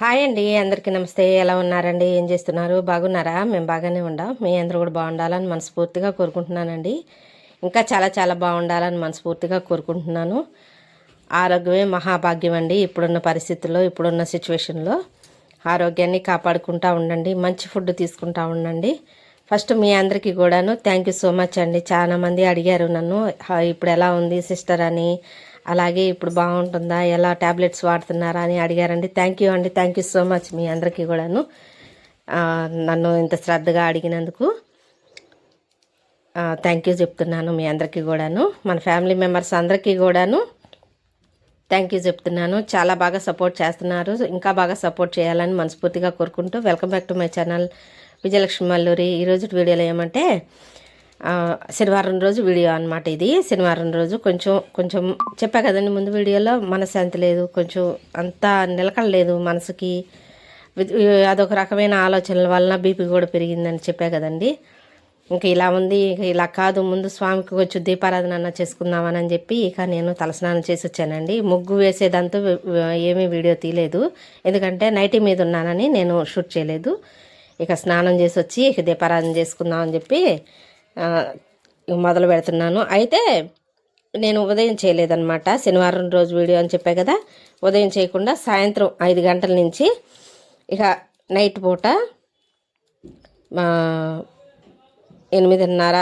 Hi అండి అందరికీ నమస్తే. ఎలా ఉన్నారండి? ఏం చేస్తున్నారు? బాగున్నారా? మేము బాగానే ఉండాం. మీ అందరూ కూడా బాగుండాలని మనస్ఫూర్తిగా కోరుకుంటున్నానండి. ఇంకా చాలా చాలా బాగుండాలని మనస్ఫూర్తిగా కోరుకుంటున్నాను. ఆరోగ్యమే మహాభాగ్యం అండి. ఇప్పుడున్న పరిస్థితుల్లో ఇప్పుడున్న సిచ్యువేషన్లో ఆరోగ్యాన్ని కాపాడుకుంటూ ఉండండి. మంచి ఫుడ్ తీసుకుంటూ ఉండండి. ఫస్ట్ మీ అందరికీ కూడాను థ్యాంక్ యూ సో మచ్ అండి. చాలామంది అడిగారు నన్ను ఇప్పుడు ఎలా ఉంది సిస్టర్ అని. అలాగే ఇప్పుడు బాగుంటుందా? ఎలా ట్యాబ్లెట్స్ వాడుతున్నారా అని అడిగారండి. థ్యాంక్ యూ అండి. థ్యాంక్ యూ సో మచ్ మీ అందరికీ కూడాను. నన్ను ఇంత శ్రద్ధగా అడిగినందుకు. థ్యాంక్ యూ చెప్తున్నాను మీ అందరికీ కూడాను. మన ఫ్యామిలీ మెంబర్స్ అందరికీ కూడాను థ్యాంక్ యూ చెప్తున్నాను. చాలా బాగా సపోర్ట్ చేస్తున్నారు. ఇంకా బాగా సపోర్ట్ చేయాలని మనస్ఫూర్తిగా కోరుకుంటూ welcome back to my channel Vijayalakshmi Malluri. ఈరోజు వీడియోలో ఏమంటే శనివారం రోజు వీడియో అన్నమాట ఇది. శనివారం రోజు కొంచెం కొంచెం చెప్పా కదండి ముందు వీడియోలో మనశ్శాంతి లేదు కొంచెం అంతా నిలకడలేదు మనసుకి. అదొక రకమైన ఆలోచనల వలన బీపీ కూడా పెరిగిందని చెప్పా కదండి. ఇంకా ఇలా ఉంది ఇంక ఇలా కాదు ముందు స్వామికి కొంచెం దీపారాధన అన్న చేసుకుందామని చెప్పి ఇక నేను తలస్నానం చేసి వచ్చానండి. ముగ్గు వేసేదంతా ఏమీ వీడియో తీయలేదు. ఎందుకంటే నైటీ మీద ఉన్నానని నేను షూట్ చేయలేదు. ఇక స్నానం చేసి వచ్చి ఇక దీపారాధన చేసుకుందామని చెప్పి మొదలు పెడుతున్నాను. అయితే నేను ఉదయం చేయలేదన్నమాట. శనివారం రోజు వీడియో అని చెప్పా కదా. ఉదయం చేయకుండా సాయంత్రం ఐదు గంటల నుంచి ఇక నైట్ పూట ఎనిమిదిన్నర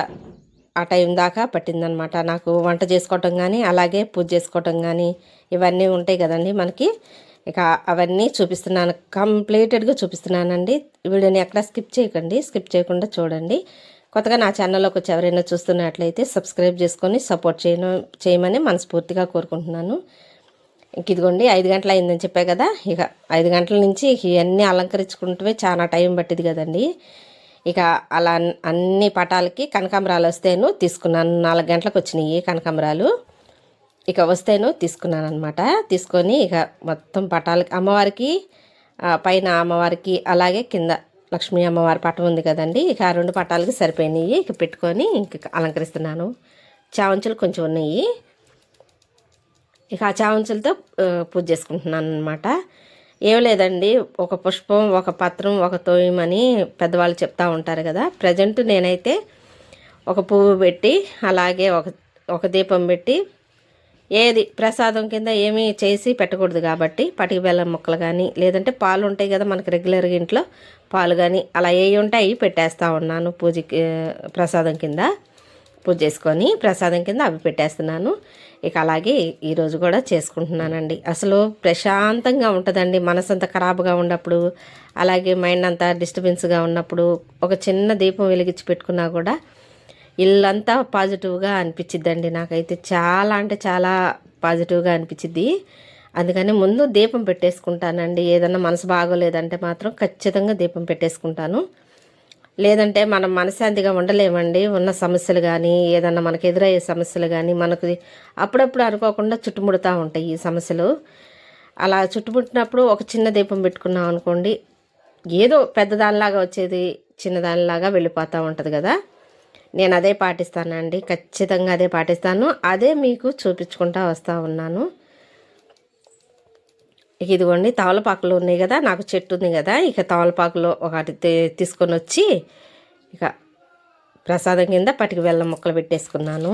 ఆ టైం దాకా పట్టిందనమాట నాకు వంట చేసుకోవటం కానీ అలాగే పూజ చేసుకోవటం కానీ ఇవన్నీ ఉంటాయి కదండి మనకి. ఇక అవన్నీ చూపిస్తున్నాను. కంప్లీటెడ్గా చూపిస్తున్నానండి. వీడియోని ఎక్కడ స్కిప్ చేయకండి. స్కిప్ చేయకుండా చూడండి. కొత్తగా నా ఛానల్లోకి వచ్చి ఎవరైనా చూస్తున్నట్లయితే సబ్స్క్రైబ్ చేసుకొని సపోర్ట్ చేయను చేయమని మనస్ఫూర్తిగా కోరుకుంటున్నాను. ఇంక ఇదిగోండి ఐదు గంటలు అయిందని చెప్పా కదా ఇక ఐదు గంటల నుంచి ఇవన్నీ అలంకరించుకుంటే చాలా టైం పట్టింది కదండి. ఇక అలా అన్ని పటాలకి కనకాంబరాలు వస్తేను తీసుకున్నాను నాలుగు గంటలకు వచ్చినాయి కనకాంబరాలు. ఇక వస్తేను తీసుకున్నాను అనమాట తీసుకొని ఇక మొత్తం పటాలకి అమ్మవారికి పైన అమ్మవారికి అలాగే కింద లక్ష్మీ అమ్మవారి పటం ఉంది కదండి. ఇక ఆ రెండు పటాలకి సరిపోయినాయి. ఇక పెట్టుకొని ఇంక అలంకరిస్తున్నాను. చావంచులు కొంచెం ఉన్నాయి. ఇక ఆ చావంచులతో పూజ చేసుకుంటున్నాను అనమాట ఏం లేదండి. ఒక పుష్పం ఒక పత్రం ఒక తోయమని పెద్దవాళ్ళు చెప్తా ఉంటారు కదా. ప్రజెంట్ నేనైతే ఒక పువ్వు పెట్టి అలాగే ఒక ఒక దీపం పెట్టి ఏది ప్రసాదం కింద ఏమీ చేసి పెట్టకూడదు కాబట్టి పటికి బెల్లం ముక్కలు కానీ లేదంటే పాలు ఉంటాయి కదా మనకి రెగ్యులర్గా ఇంట్లో పాలు కానీ అలా ఏ ఉంటే అవి పెట్టేస్తూ ఉన్నాను పూజకి ప్రసాదం కింద. పూజ చేసుకొని ప్రసాదం కింద అవి పెట్టేస్తున్నాను. ఇక అలాగే ఈరోజు కూడా చేసుకుంటున్నానండి. అసలు ప్రశాంతంగా ఉంటుందండి. మనసు అంతా ఖరాబ్గా ఉన్నప్పుడు అలాగే మైండ్ అంతా డిస్టర్బెన్స్గా ఉన్నప్పుడు ఒక చిన్న దీపం వెలిగించి పెట్టుకున్నా కూడా ఇల్లంతా పాజిటివ్గా అనిపించిద్దండి నాకైతే. చాలా అంటే చాలా పాజిటివ్గా అనిపించిద్ది. అందుకని ముందు దీపం పెట్టేసుకుంటానండి. ఏదన్నా మనసు బాగోలేదంటే మాత్రం ఖచ్చితంగా దీపం పెట్టేసుకుంటాను. లేదంటే మనం మనశాంతిగా ఉండలేమండి. ఉన్న సమస్యలు కానీ ఏదన్నా మనకు ఎదురయ్యే సమస్యలు కానీ మనకు అప్పుడప్పుడు అనుకోకుండా చుట్టుముడుతూ ఉంటాయి ఈ సమస్యలు. అలా చుట్టుముట్టినప్పుడు ఒక చిన్న దీపం పెట్టుకున్నాం అనుకోండి ఏదో పెద్దదానిలాగా వచ్చేది చిన్నదానిలాగా వెళ్ళిపోతూ ఉంటుంది కదా. నేను అదే పాటిస్తానండి. ఖచ్చితంగా అదే పాటిస్తాను. అదే మీకు చూపించుకుంటా వస్తూ ఉన్నాను. ఇదిగోండి తవలపాకులు ఉన్నాయి కదా నాకు చెట్టు ఉంది కదా ఇక తవలపాకులు ఒకటి తీసుకొని వచ్చి ఇక ప్రసాదం కింద పటికి బెల్లం ముక్కలు పెట్టేసుకున్నాను.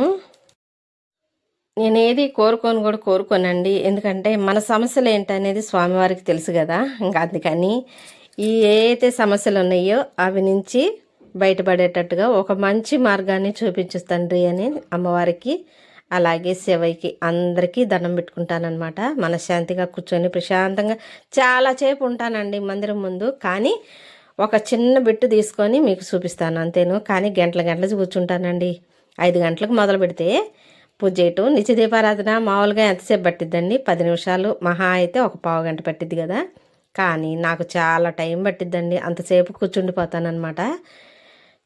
నేను ఏది కోరుకొని కూడా కోరుకోనండి. ఎందుకంటే మన సమస్యలు ఏంటనేది స్వామివారికి తెలుసు కదా. ఇంకా అందుకని ఈ ఏ అయితే సమస్యలు ఉన్నాయో అవి నుంచి బయటపడేటట్టుగా ఒక మంచి మార్గాన్ని చూపించు తండ్రి అని అమ్మవారికి అలాగే శివయ్యకి అందరికీ దండం పెట్టుకుంటానన్నమాట. మనశ్శాంతిగా కూర్చొని ప్రశాంతంగా చాలాసేపు ఉంటానండి మందిరం ముందు. కానీ ఒక చిన్న బిట్టు తీసుకొని మీకు చూపిస్తాను అంతేను. కానీ గంటల గంటలు కూర్చుంటానండి. ఐదు గంటలకు మొదలు పెడితే పూజ చేయటం నిత్య దీపారాధన మామూలుగా ఎంతసేపు పట్టిద్దండి? పది నిమిషాలు. మహా అయితే ఒక పావు గంట పట్టిద్ది కదా. కానీ నాకు చాలా టైం పట్టిద్దండి. అంతసేపు కూర్చుండిపోతానమాట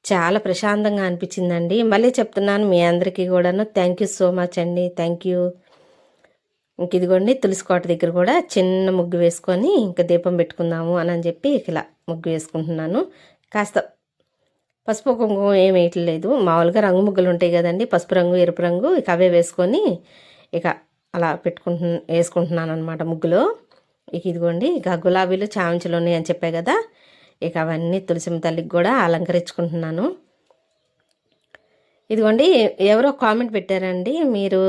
చాలా ప్రశాంతంగా అనిపించిందండి. మళ్ళీ చెప్తున్నాను మీ అందరికీ కూడాను. థ్యాంక్ యూ సో మచ్ అండి. థ్యాంక్ యూ ఇంక ఇదిగోండి తులసి కోట దగ్గర కూడా చిన్న ముగ్గు వేసుకొని ఇంకా దీపం పెట్టుకుందాము అని అని చెప్పి ఇక ఇలా ముగ్గు వేసుకుంటున్నాను. కాస్త పసుపు కుంకుమ ఏం వేయట్లేదు. మామూలుగా రంగు ముగ్గులు ఉంటాయి కదండి. పసుపు రంగు ఎరుపు రంగు ఇక అవే వేసుకొని ఇక అలా పెట్టుకుంటు వేసుకుంటున్నాను అనమాట ముగ్గులో. ఇక ఇదిగోండి ఇక గులాబీలు చామంచులు ఉన్నాయని చెప్పాయి కదా. ఇక అవన్నీ తులసిమ్మ తల్లికి కూడా అలంకరించుకుంటున్నాను. ఇదిగోండి ఎవరో కామెంట్ పెట్టారండి మీరు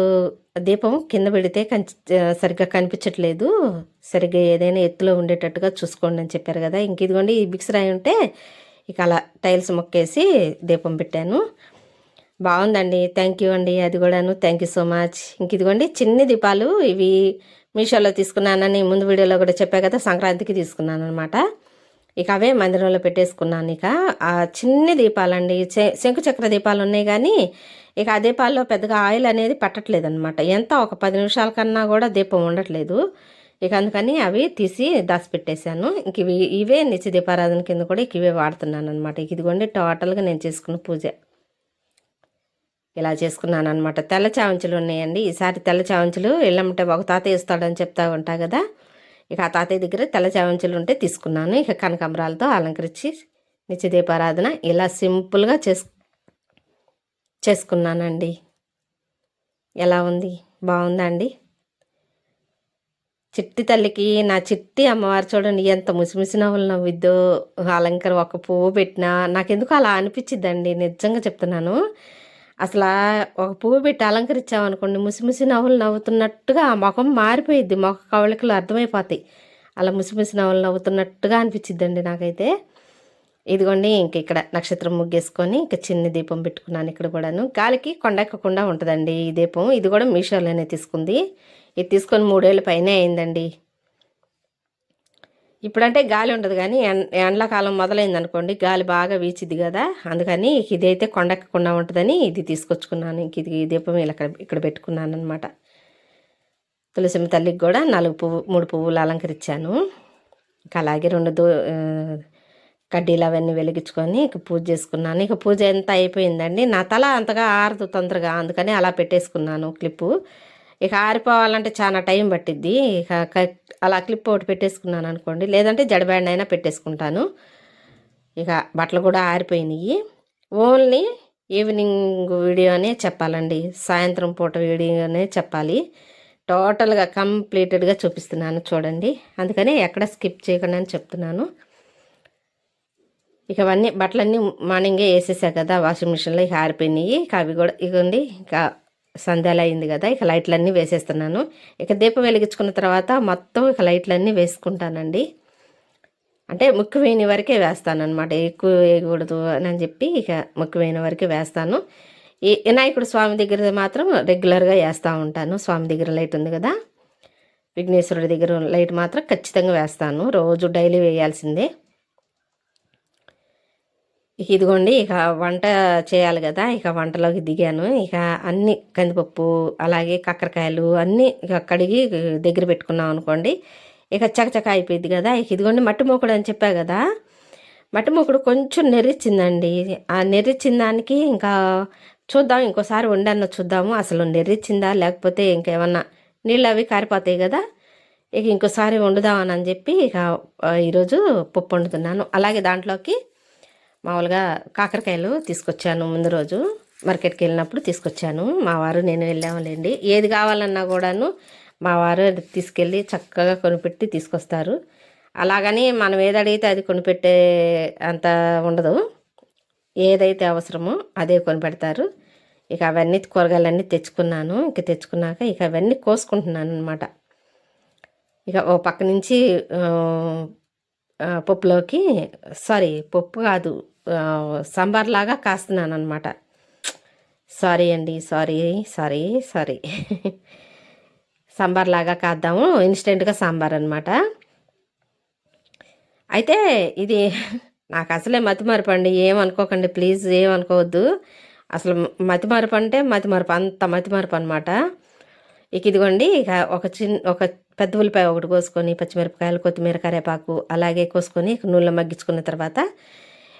దీపం కింద పెడితే కంచి సరిగ్గా కనిపించట్లేదు సరిగ్గా ఏదైనా ఎత్తులో ఉండేటట్టుగా చూసుకోండి అని చెప్పారు కదా. ఇంక ఇదిగోండి ఈ బిక్స్ రాయి ఉంటే ఇక అలా టైల్స్ మొక్కేసి దీపం పెట్టాను. బాగుందండి థ్యాంక్ యూ అండి అది కూడాను థ్యాంక్ యూ సో మచ్. ఇంక ఇదిగోండి చిన్ని దీపాలు ఇవి మీషోలో తీసుకున్నానని ముందు వీడియోలో కూడా చెప్పా కదా సంక్రాంతికి తీసుకున్నాను అనమాట ఇక అవే మందిరంలో పెట్టేసుకున్నాను ఇక. ఆ చిన్ని దీపాలండి శంకుచక్ర దీపాలు ఉన్నాయి కానీ ఇక ఆ దీపాల్లో పెద్దగా ఆయిల్ అనేది పట్టట్లేదనమాట ఎంత ఒక పది నిమిషాల కన్నా కూడా దీపం ఉండట్లేదు. ఇక అందుకని అవి తీసి దాచిపెట్టేశాను. ఇంక ఇవి ఇవే నిత్య దీపారాధన కింద కూడా ఇక ఇవే వాడుతున్నాను అనమాట ఇదిగోండి టోటల్గా నేను చేసుకున్న పూజ. ఇలా చేసుకున్నాను అనమాట తెల్ల చావంచులు ఉన్నాయండి. ఈసారి తెల్ల చావంచులు వెళ్ళమంటే ఒక తాత ఇస్తాడని చెప్తా ఉంటా కదా. ఇక ఆ తాతయ్య దగ్గర తెల్ల చావంచులు ఉంటే తీసుకున్నాను. ఇక కనకాంబరాలతో అలంకరించి నిత్యదీపారాధన ఇలా సింపుల్గా చేసు చేసుకున్నానండి. ఎలా ఉంది? బాగుందా అండి? చిట్టి తల్లికి నా చిట్టి అమ్మవారు చూడండి ఎంత ముసిముసి నవ్వులు నవ్విద్దో అలంకరం ఒక పువ్వు పెట్టినా నాకెందుకు అలా అనిపించిద్దండి. నిజంగా చెప్తున్నాను. అసలు ఒక పువ్వు పెట్టి అలంకరించామనుకోండి ముసిముసి నవ్వులు నవ్వుతున్నట్టుగా ఆ ముఖం మారిపోయిద్ది. ముఖ కవళికలు అర్థమైపోతాయి. అలా ముసిముసి నవ్వులు నవ్వుతున్నట్టుగా అనిపించిద్దండి నాకైతే. ఇదిగోండి ఇంక ఇక్కడ నక్షత్రం ముగ్గేసుకొని ఇంక చిన్న దీపం పెట్టుకున్నాను ఇక్కడ కూడాను. గాలికి కొండెక్కకుండా ఉంటుందండి ఈ దీపం. ఇది కూడా మీషోలోనే తీసుకుంది. ఇది తీసుకొని మూడేళ్ళ పైనే అయిందండి. ఇప్పుడంటే గాలి ఉండదు కానీ ఎండాకాలం మొదలైంది అనుకోండి గాలి బాగా వీచిద్ది కదా. అందుకని ఇదైతే కొండెక్కకుండా ఉంటుందని ఇది తీసుకొచ్చుకున్నాను. ఇంక ఇది దీపం ఇలా ఇక్కడ పెట్టుకున్నాను అనమాట తులసిమ్మ తల్లికి కూడా నాలుగు పువ్వు మూడు పువ్వులు అలంకరించాను. ఇంకా అలాగే రెండు దో కడ్డీలు అవన్నీ వెలిగించుకొని ఇక పూజ చేసుకున్నాను. ఇక పూజ ఎంత అయిపోయిందండి. నా తల అంతగా ఆరదు తొందరగా. అందుకని అలా పెట్టేసుకున్నాను క్లిప్పు. ఇక ఆరిపోవాలంటే చాలా టైం పట్టిద్ది. ఇక అలా క్లిప్ ఒకటి పెట్టేసుకున్నాను అనుకోండి. లేదంటే జడబ్యాండ్ అయినా పెట్టేసుకుంటాను. ఇక బట్టలు కూడా ఆరిపోయినాయి ఓన్లీ ఈవినింగ్ వీడియోనే చెప్పాలండి. సాయంత్రం పూట వీడియోనే చెప్పాలి. టోటల్గా కంప్లీటెడ్గా చూపిస్తున్నాను చూడండి. అందుకని ఎక్కడ స్కిప్ చేయకుండా అని చెప్తున్నాను. ఇక అవన్నీ బట్టలన్నీ మార్నింగే వేసేసా కదా వాషింగ్ మిషన్లో ఇక ఆరిపోయినాయి ఇక అవి కూడా ఇగోండి. ఇంకా సంధ్యాలు అయింది కదా ఇక లైట్లన్నీ వేసేస్తున్నాను. ఇక దీపం వెలిగించుకున్న తర్వాత మొత్తం ఇక లైట్లన్నీ వేసుకుంటానండి. అంటే ముక్కు వేయని వరకే వేస్తాను అనమాట ఎక్కువ వేయకూడదు అని చెప్పి ఇక ముక్కు వేయని వరకే వేస్తాను. ఈ వినాయకుడు స్వామి దగ్గర మాత్రం రెగ్యులర్గా వేస్తూ ఉంటాను. స్వామి దగ్గర లైట్ ఉంది కదా విఘ్నేశ్వరుడి దగ్గర లైట్ మాత్రం ఖచ్చితంగా వేస్తాను. రోజు డైలీ వేయాల్సిందే. ఇదిగోండి ఇక వంట చేయాలి కదా ఇక వంటలోకి దిగాను. ఇక అన్ని కందిపప్పు అలాగే కాకరకాయలు అన్నీ ఇక కడిగి దగ్గర పెట్టుకున్నాం అనుకోండి ఇక చకచక అయిపోయింది కదా. ఇక ఇదిగోండి మట్టి మొక్కడు అని చెప్పా కదా మట్టి మూకుడు కొంచెం నెర్రిచ్చిందండి. ఆ నెర్రిచ్చిన దానికి ఇంకా చూద్దాం ఇంకోసారి వండన్న చూద్దాము. అసలు నెర్రిచ్చిందా లేకపోతే ఇంకేమన్నా నీళ్ళు అవి కారిపోతాయి కదా ఇక ఇంకోసారి వండుదామని అని చెప్పి ఇక ఈరోజు పప్పు వండుతున్నాను. అలాగే దాంట్లోకి మామూలుగా కాకరకాయలు తీసుకొచ్చాను ముందు రోజు మార్కెట్కి వెళ్ళినప్పుడు తీసుకొచ్చాను. మా వారు నేను వెళ్ళాములేండి. ఏది కావాలన్నా కూడాను మా వారు తీసుకెళ్ళి చక్కగా కొనిపెట్టి తీసుకొస్తారు. అలాగని మనం ఏది అడిగితే అది కొనిపెట్టే అంత ఉండదు. ఏదైతే అవసరమో అదే కొనిపెడతారు. ఇక అవన్నీ కూరగాయలన్నీ తెచ్చుకున్నాను. ఇక తెచ్చుకున్నాక ఇక అవన్నీ కోసుకుంటున్నాను అనమాట ఇక ఓ పక్క నుంచి పప్పులోకి సారీ పప్పు కాదు సాంబార్ లాగా కాస్తున్నాను అనమాట సారీ అండి సారీ సారీ సారీ. సాంబార్ లాగా కాద్దాము ఇన్స్టెంట్గా సాంబార్ అనమాట అయితే ఇది నాకు అసలే మతిమరపు అండి ఏమనుకోకండి ప్లీజ్ ఏమనుకోవద్దు. అసలు మతిమరపు అంటే మతిమరపు అంత మతిమరపు అనమాట ఇక ఇదిగోండి ఇక ఒక చిన్న ఒక పెద్ద ఉల్లిపాయ ఒకటి కోసుకొని పచ్చిమిరపకాయలు కొత్తిమీర కరేపాకు అలాగే కోసుకొని నూనెలో మగ్గించుకున్న తర్వాత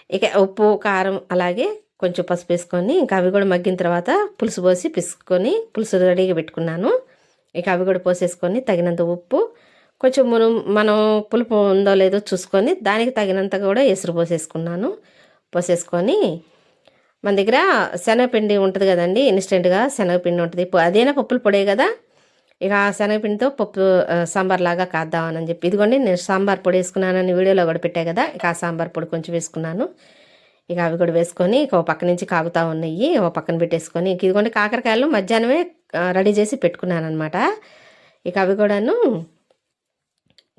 ఇక ఉప్పు కారం అలాగే కొంచెం పసుపు వేసుకొని ఇంకా అవి కూడా మగ్గిన తర్వాత పులుసు పోసి పిసుకొని పులుసు రెడీగా పెట్టుకున్నాను. ఇక అవి కూడా పోసేసుకొని తగినంత ఉప్పు కొంచెం మనం మనం పులుపు ఉందో లేదో చూసుకొని దానికి తగినంత కూడా ఎసురు పోసేసుకున్నాను. పోసేసుకొని మన దగ్గర శనగపిండి ఉంటుంది కదండి ఇన్స్టెంట్గా శనగపిండి ఉంటుంది. అదేనా పప్పుల పొడే కదా? ఇక ఆ శనగపిండితో పప్పు సాంబార్ లాగా కాద్దామని చెప్పి. ఇదిగోండి నేను సాంబార్ పొడి వేసుకున్నానని వీడియోలో కూడా పెట్టాయి కదా ఇక ఆ సాంబార్ పొడి కొంచెం వేసుకున్నాను. ఇక అవి కూడా వేసుకొని ఇక ఓ పక్క నుంచి కాగుతా ఉన్నాయి ఓ పక్కన పెట్టేసుకొని. ఇక ఇదిగోండి కాకరకాయలు మధ్యాహ్నమే రెడీ చేసి పెట్టుకున్నాను అనమాట ఇక అవి కూడాను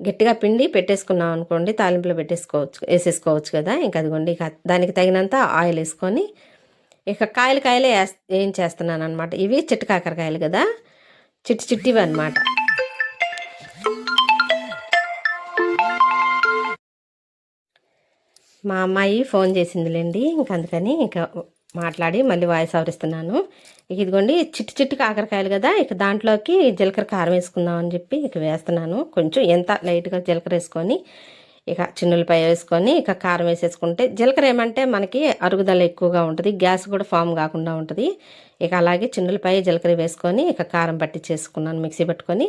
గట్టిగా పిండి పెట్టేసుకున్నాం అనుకోండి తాలింపులో పెట్టేసుకోవచ్చు వేసేసుకోవచ్చు కదా. ఇంక అదిగోండి ఇక దానికి తగినంత ఆయిల్ వేసుకొని ఇక కాయలు కాయలే ఏం చేస్తున్నాను అనమాట ఇవి చిట్టు కాకరకాయలు కదా. చిట్టి చిట్టివి అనమాట మా అమ్మాయి ఫోన్ చేసిందిలేండి ఇంక అందుకని ఇంకా మాట్లాడి మళ్ళీ వాయిస్ ఆవరిస్తున్నాను. ఇక ఇదిగోండి చిట్టి చిట్టి కాకరకాయలు కదా ఇక దాంట్లోకి జీలకర్ర కారం వేసుకుందాం అని చెప్పి ఇక వేస్తున్నాను. కొంచెం ఎంత లైట్గా జీలకర్ర వేసుకొని ఇక చిన్నులపాయ వేసుకొని ఇక కారం వేసేసుకుంటే జీలకర్ర ఏమంటే మనకి అరుగుదల ఎక్కువగా ఉంటుంది గ్యాస్ కూడా ఫామ్ కాకుండా ఉంటుంది. ఇక అలాగే చిన్నులపాయ జీలకర్ర వేసుకొని ఇక కారం పట్టి చేసుకున్నాను మిక్సీ పెట్టుకొని.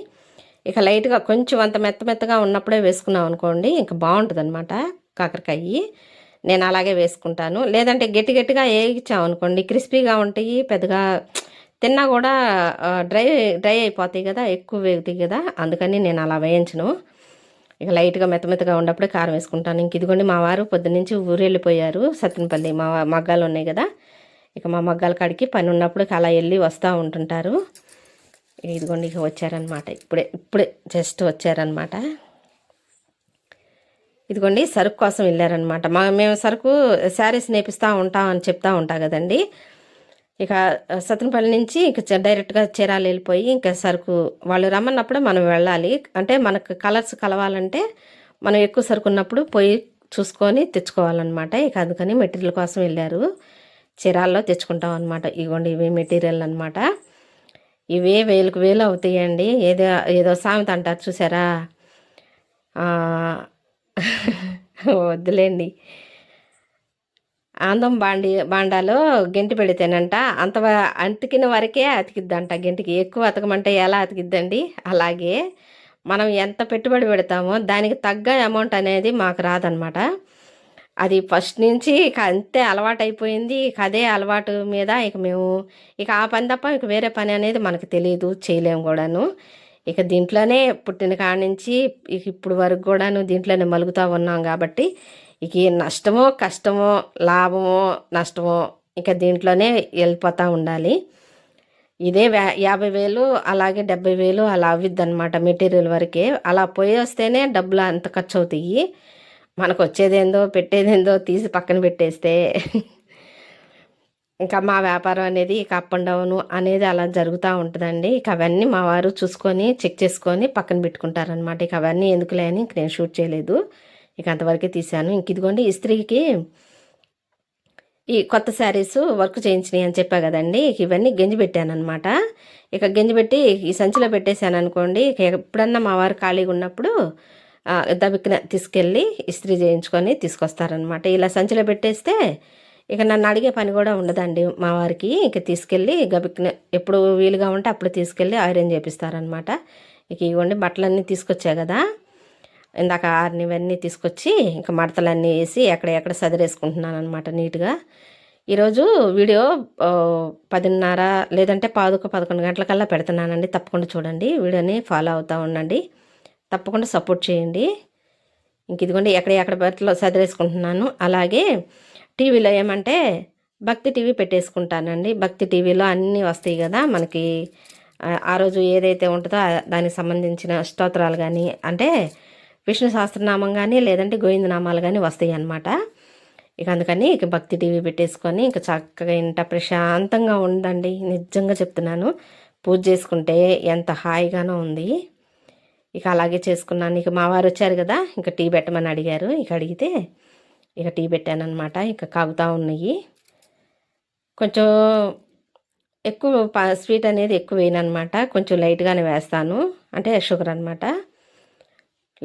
ఇక లైట్గా కొంచెం అంత మెత్త మెత్తగా ఉన్నప్పుడే వేసుకున్నాం అనుకోండి ఇంకా బాగుంటుంది అనమాట కాకరకాయ. నేను అలాగే వేసుకుంటాను. లేదంటే గట్టి గట్టిగా వేయించాం అనుకోండి క్రిస్పీగా ఉంటాయి పెద్దగా తిన్నా కూడా డ్రై డ్రై అయిపోతాయి కదా ఎక్కువ వేగుతాయి కదా అందుకని నేను అలా వేయించను. ఇక లైట్గా మెత్త మెత్తగా కారం వేసుకుంటాను. ఇంక ఇదిగోండి మా వారు పొద్దున్నుంచి ఊరు వెళ్ళిపోయారు సత్యనపల్లి మా మగ్గాలు ఉన్నాయి కదా. ఇక మా మగ్గాల కాడికి పని ఉన్నప్పుడు అలా వెళ్ళి వస్తూ ఉంటుంటారు. ఇదిగోండి ఇక వచ్చారనమాట ఇప్పుడే ఇప్పుడే జస్ట్ వచ్చారనమాట ఇదిగోండి సరుకు కోసం వెళ్ళారనమాట మా మేము సరుకు శారీస్ నేపిస్తూ ఉంటాం అని చెప్తా ఉంటా కదండి. ఇక సతనపల్లి నుంచి ఇక డైరెక్ట్గా చీరాలు వెళ్ళిపోయి ఇంకా సరుకు వాళ్ళు రమ్మన్నప్పుడే మనం వెళ్ళాలి. అంటే మనకు కలర్స్ కలవాలంటే మనం ఎక్కువ సరుకు ఉన్నప్పుడు పోయి చూసుకొని తెచ్చుకోవాలన్నమాట. ఇక అందుకని మెటీరియల్ కోసం వెళ్ళారు. చీరాల్లో తెచ్చుకుంటాం అనమాట ఇగోండి ఇవి మెటీరియల్ అనమాట ఇవే వేలకు వేలు అవుతాయండి. ఏదో ఏదో సామెత అంటారు చూసారా? వద్దులేండి. ఆందం బాండి బాండాలో గెంటి పెడితేనంట. అంత అతికిన వరకే అతికిద్దంట గెంటికి. ఎక్కువ అతకమంటే ఎలా అతికిద్దండి? అలాగే మనం ఎంత పెట్టుబడి పెడతామో దానికి తగ్గ అమౌంట్ అనేది మాకు రాదనమాట. అది ఫస్ట్ నుంచి ఇక అంతే అలవాటు అయిపోయింది ఇక అదే అలవాటు మీద ఇక మేము ఇక ఆ పని తప్ప ఇక వేరే పని అనేది మనకు తెలియదు చేయలేము కూడాను. ఇక దీంట్లోనే పుట్టిన కాడ నుంచి ఇక ఇప్పుడు వరకు కూడాను దీంట్లోనే మలుగుతూ ఉన్నాం కాబట్టి ఇక నష్టమో కష్టమో లాభమో నష్టమో ఇంకా దీంట్లోనే వెళ్ళిపోతూ ఉండాలి. ఇదే వ్యా- యాభై వేలు అలాగే డెబ్బై వేలు అలా అవ్విద్ది అనమాట మెటీరియల్ వరకే. అలా పోయి వస్తేనే డబ్బులు అంత ఖర్చు అవుతాయి మనకు వచ్చేదేందో పెట్టేదేందో తీసి పక్కన పెట్టేస్తే. ఇంకా మా వ్యాపారం అనేది ఇక అప్ అండ్ డౌన్ అనేది అలా జరుగుతూ ఉంటుందండి. ఇక అవన్నీ మా వారు చూసుకొని చెక్ చేసుకొని పక్కన పెట్టుకుంటారనమాట ఇక అవన్నీ ఎందుకులే అని ఇంక నేను షూట్ చేయలేదు. ఇక అంతవరకే తీశాను. ఇంక ఇదిగోండి ఇస్త్రీకి ఈ కొత్త శారీస్ వర్క్ చేయించినాయి అని చెప్పా కదండి. ఇవన్నీ గెంజి పెట్టాను అనమాట ఇక గెంజి పెట్టి ఈ సంచిలో పెట్టేశాను అనుకోండి ఇక ఎప్పుడన్నా మా వారు ఖాళీగా ఉన్నప్పుడు దబిక్కిన తీసుకెళ్ళి ఇస్త్రీ చేయించుకొని తీసుకొస్తారనమాట ఇలా సంచిలో పెట్టేస్తే ఇక నన్ను అడిగే పని కూడా ఉండదండి మా వారికి. ఇక తీసుకెళ్ళి గబిక్కిన ఎప్పుడు వీలుగా ఉంటే అప్పుడు తీసుకెళ్ళి ఐరన్ చేపిస్తారనమాట ఇక ఇవ్వండి బట్టలన్నీ తీసుకొచ్చా కదా. ఇందాక ఆరినవన్నీ తీసుకొచ్చి ఇంకా మడతలన్నీ వేసి ఎక్కడ ఎక్కడ సదిరేసుకుంటున్నాను అనమాట నీట్గా. ఈరోజు వీడియో పదిన్నర లేదంటే పాదుక పదకొండు గంటలకల్లా పెడుతున్నానండి. తప్పకుండా చూడండి. వీడియోని ఫాలో అవుతూ ఉండండి. తప్పకుండా సపోర్ట్ చేయండి. ఇంక ఇదిగోండి ఎక్కడ ఎక్కడ బట్టలో సదిరేసుకుంటున్నాను. అలాగే టీవీలో ఏమంటే భక్తి టీవీ పెట్టేసుకుంటానండి. భక్తి టీవీలో అన్నీ వస్తాయి కదా మనకి. ఆ, రోజు ఏదైతే ఉంటుందో దానికి సంబంధించిన స్తోత్రాలు కానీ అంటే విష్ణు సహస్రనామం కానీ లేదంటే గోవిందనామాలు కానీ వస్తాయి అన్నమాట. ఇక అందుకని ఇక భక్తి టీవీ పెట్టేసుకొని ఇక చక్కగా ఇంట ప్రశాంతంగా ఉందండి నిజంగా చెప్తున్నాను. పూజ చేసుకుంటే ఎంత హాయిగానో ఉంది. ఇక అలాగే చేసుకున్నాను. ఇక మా వారు వచ్చారు కదా ఇక టీ పెట్టమని అడిగారు. ఇక అడిగితే ఇక టీ పెట్టాను అనమాట ఇక కాగుతూ ఉన్నాయి. కొంచెం ఎక్కువ స్వీట్ అనేది ఎక్కువ వేయనమాట కొంచెం లైట్గానే వేస్తాను. అంటే షుగర్ అనమాట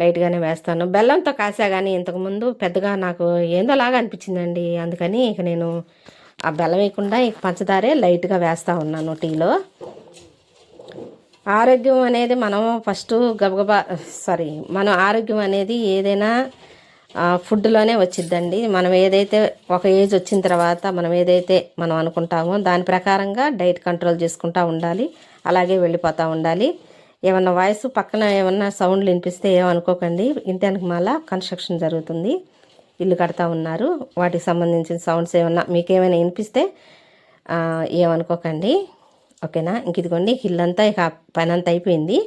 లైట్గానే వేస్తాను. బెల్లంతో కాసా కానీ ఇంతకుముందు పెద్దగా నాకు ఏందోలాగా అనిపించిందండి. అందుకని ఇక నేను ఆ బెల్లం వేయకుండా ఇక పంచదారే లైట్గా వేస్తూ ఉన్నాను టీలో. ఆరోగ్యం అనేది మనం ఫస్ట్ గబగబా సారీ మనం ఆరోగ్యం అనేది ఏదైనా ఫుడ్లోనే వచ్చిద్దండి. మనం ఏదైతే ఒక ఏజ్ వచ్చిన తర్వాత మనం ఏదైతే మనం అనుకుంటామో దాని ప్రకారంగా డైట్ కంట్రోల్ చేసుకుంటూ ఉండాలి. అలాగే వెళ్ళిపోతూ ఉండాలి. ఏమన్నా వాయిస్ పక్కన ఏమన్నా సౌండ్లు వినిపిస్తే ఏమనుకోకండి. ఇంటానికి మళ్ళా కన్స్ట్రక్షన్ జరుగుతుంది. ఇల్లు కడతా ఉన్నారు. వాటికి సంబంధించిన సౌండ్స్ ఏమన్నా మీకేమైనా వినిపిస్తే ఏమనుకోకండి. ఓకేనా? ఇంక ఇదిగోండి ఇల్లంతా ఇక పని అంతా అయిపోయింది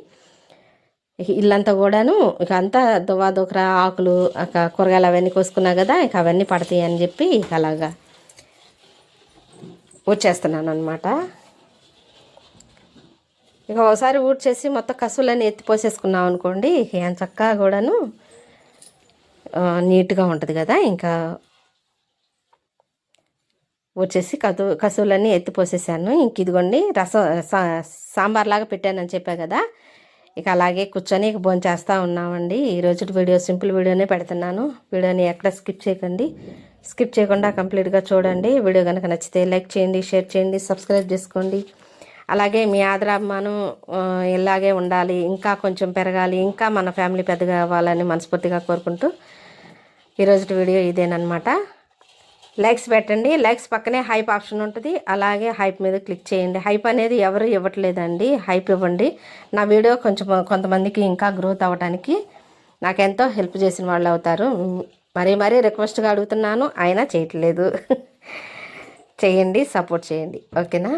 ఇల్లంతా కూడాను ఇక అంతా దువా దుకరా ఆకులు ఇక కూరగాయలు అవన్నీ కోసుకున్నా కదా ఇక అవన్నీ పడతాయి అని చెప్పి ఇక అలాగా వచ్చేస్తున్నాను అనమాట ఇక ఒకసారి ఊడ్చేసి మొత్తం కసువులన్నీ ఎత్తిపోసేసుకున్నాం అనుకోండి ఏం చక్కగా కూడాను నీట్గా ఉంటుంది కదా ఇంకా వచ్చేసి కసు కసువులన్నీ ఎత్తిపోసేసాను ఇంక ఇదిగోండి రసం సా- సాంబార్ లాగా పెట్టానని చెప్పా కదా ఇక అలాగే కూర్చొని ఇక భోంచేస్తూ ఉన్నామండి. ఈ రోజు వీడియో సింపుల్ వీడియోనే పెడుతున్నాను. వీడియోని ఎక్కడ స్కిప్ చేయకండి. స్కిప్ చేయకుండా కంప్లీట్గా చూడండి. వీడియో కనుక నచ్చితే లైక్ చేయండి షేర్ చేయండి సబ్స్క్రైబ్ చేసుకోండి. అలాగే మీ ఆదరాభిమానం ఇలాగే ఉండాలి ఇంకా కొంచెం పెరగాలి ఇంకా మన ఫ్యామిలీ పెద్దగా అవ్వాలని మనస్ఫూర్తిగా కోరుకుంటూ ఈరోజు వీడియో ఇదేనమాట లైక్స్ పెట్టండి లైక్స్ పక్కనే హైప్ ఆప్షన్ ఉంటుంది అలాగే హైప్ మీద క్లిక్ చేయండి. హైప్ అనేది ఎవరు ఇవ్వట్లేదండి హైప్ ఇవ్వండి. నా వీడియో కొంచెం కొంతమందికి ఇంకా గ్రోత్ అవ్వడానికి నాకెంతో హెల్ప్ చేసిన వాళ్ళు అవుతారు. మరీ మరీ రిక్వెస్ట్గా అడుగుతున్నాను అయినా చేయట్లేదు. చేయండి సపోర్ట్ చేయండి. ఓకేనా?